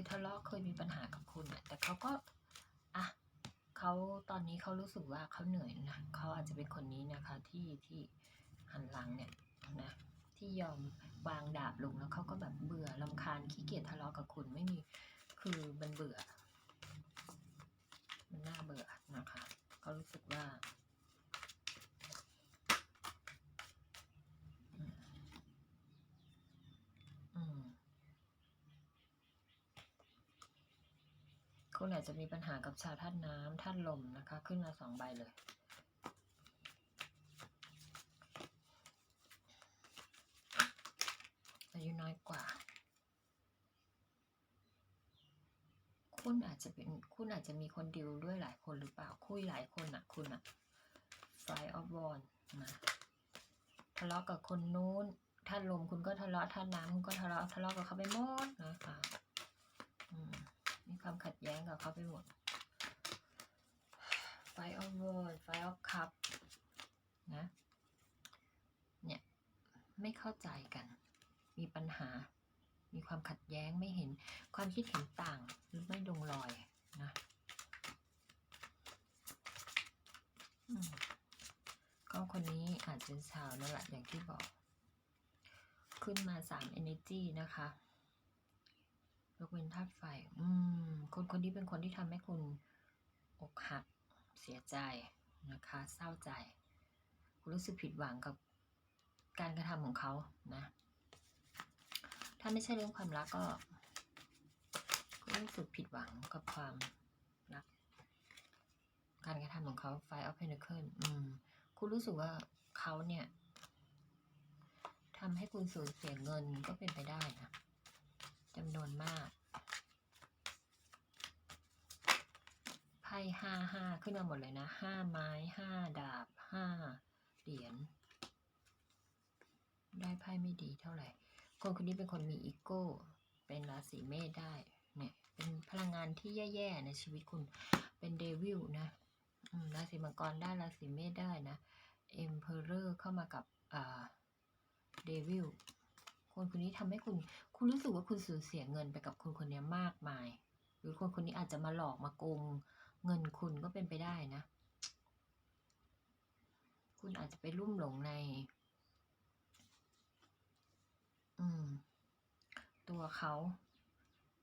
ยทะเลาะเคยมีปัญหากับคุณอะแต่เขาก็อะเขาตอนนี้เขารู้สึกว่าเขาเหนื่อยนะเขาอาจจะเป็นคนนี้นะคะที่ที่หันหลังเนี่ยนะที่ยอมวางดาบลงแล้วเขาก็แบบเบื่อลำคาญขี้เกียจทะเลาะกับคุณไม่มีคือมันเบื่อ มันน่าเบื่อนะคะเขารู้สึกว่า อืมอืม คุณอาจจะมีปัญหากับชาวธาตุน้ำธาตุลมนะคะ ขึ้นมาสองใบเลย อายุน้อยกว่า คุณอาจจะเป็นคุณอาจจะมีคนดิวด้วยหลายคนหรือเปล่า คุยหลายคนอะคุณอะ Five of Wands นะทะเลาะกับคนนู้นท่านลมคุณก็ทะเลาะท่านน้ำคุณก็ทะเลาะทะเลาะกับเขาไปหมดนะคะ ความขัดแย้งกับเขาไปหมด Five of Wands Five of Cup นะ เนี่ย ไม่เข้าใจกัน มีปัญหา มีความขัดแย้งไม่เห็นความคิดเห็นต่าง หรือไม่ลงรอยนะก็คนนี้อาจจะเป็นชาวนั่นแหละอย่างที่บอก ขึ้นมาสาม energy นะคะ ยกเว้นธาตุไฟ อืม คนคนนี้เป็นคนที่ทำให้คุณอกหัก เสียใจนะคะ เศร้าใจ คุณรู้สึกผิดหวังกับการกระทำของเขานะ ถ้าไม่ใช่เรื่องความรักก็รู้สึกผิดหวังกับความรัก การกระทำของเขา Five of Pentacles อืม คุณรู้สึกว่าเขาเนี่ยทำให้คุณสูญเสียเงินก็เป็นไปได้นะ จำนวนมากไพ่ห้าห้าขึ้นมาหมดเลยนะห้าไม้ห้าดาบห้าเหรียญได้ไพ่ไม่ดีเท่าไหร่ คนคนนี้เป็นคนมีอีโก้ เป็นราศีเมษได้เนี่ยเป็นพลังงานที่แย่ๆในชีวิตคุณเป็นเดวิลนะราศีมังกรได้ราศีเมษได้นะเอ็มเพอเรอร์เข้ามากับเดวิล คนคนนี้ทำให้คุณ คุณรู้สึกว่าคุณสูญเสียเงินไปกับคนคนนี้มากมาย หรือคนคนนี้อาจจะมาหลอกมาโกงเงินคุณก็เป็นไปได้นะ คุณอาจจะไปลุ่มหลงใน อืม ตัวเขา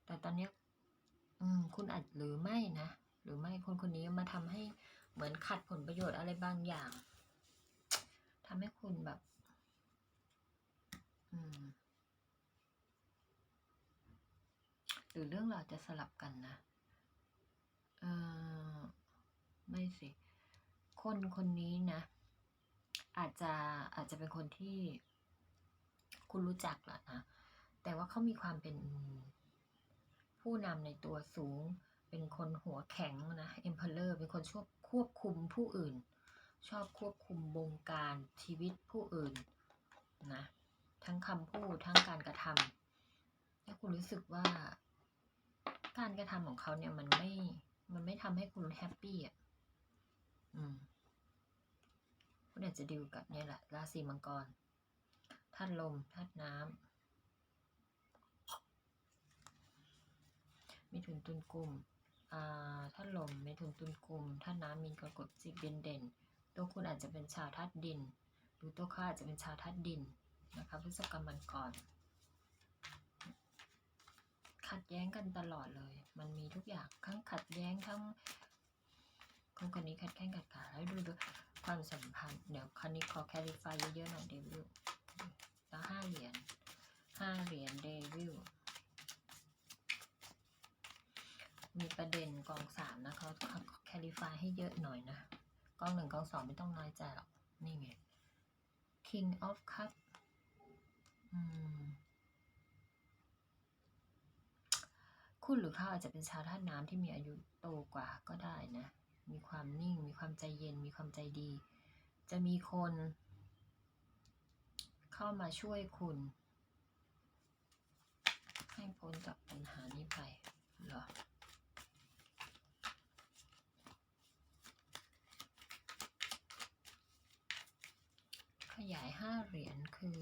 แต่ตอนนี้อืม คุณอาจหรือไม่นะ หรือไม่คนคนนี้มาทำให้เหมือนขัดผลประโยชน์อะไรบางอย่างทำให้คุณแบบ หรือเรื่องราวจะสลับกันนะ เออไม่สิ คนคนนี้นะ อาจจะอาจจะเป็นคนที่คุณรู้จักแหละนะ แต่ว่าเขามีความเป็นผู้นำในตัวสูง เป็นคนหัวแข็งนะ emperor เป็นคนชอบควบคุมผู้อื่น ชอบควบคุมบงการชีวิตผู้อื่นนะ ทั้งคำพูดทั้งการกระทำและคุณรู้สึกว่า การกระทำของเขาเนี่ยมันไม่ มันไม่ทำให้คุณแฮปปี้อะ อืม คุณอาจจะดิวกับเนี่ยแหละราศีมังกรธาตุลมธาตุน้ำมีถุนตุนกลุ่มอ่าธาตุลมมีถุนตุนกลุ่มธาตุน้ำมีกรกฎจิตเด่นเด่น ตัวคุณอาจจะเป็นชาวธาตุดิน หรือตัวเขาอาจจะเป็นชาวธาตุดิน นะคะพฤษภกรรมันก่อน ขัดแย้งกันตลอดเลย มันมีทุกอย่างทั้งขัดแย้งทั้งคนคนนี้ขัดแข้งขัดขาแล้วดูดูความสัมพันธ์เดี๋ยวคราวนี้ขอแคลิฟายเยอะๆหน่อยเดวิลแล้วห้าเหรียญห้าเหรียญเดวิลมีประเด็นกองสามนะเขาแคลิฟายให้เยอะหน่อยนะกองหนึ่งกองสองไม่ต้องน้อยใจหรอก นี่ไง King of Cup คุณหรือเขาอาจจะเป็นชาวท่านน้ำที่มีอายุโตกว่าก็ได้นะ มีความนิ่ง มีความใจเย็น มีความใจดี จะมีคน เข้ามาช่วยคุณ ให้พ้นจากปัญหานี้ไปเหรอขยายห้าเหรียญคือ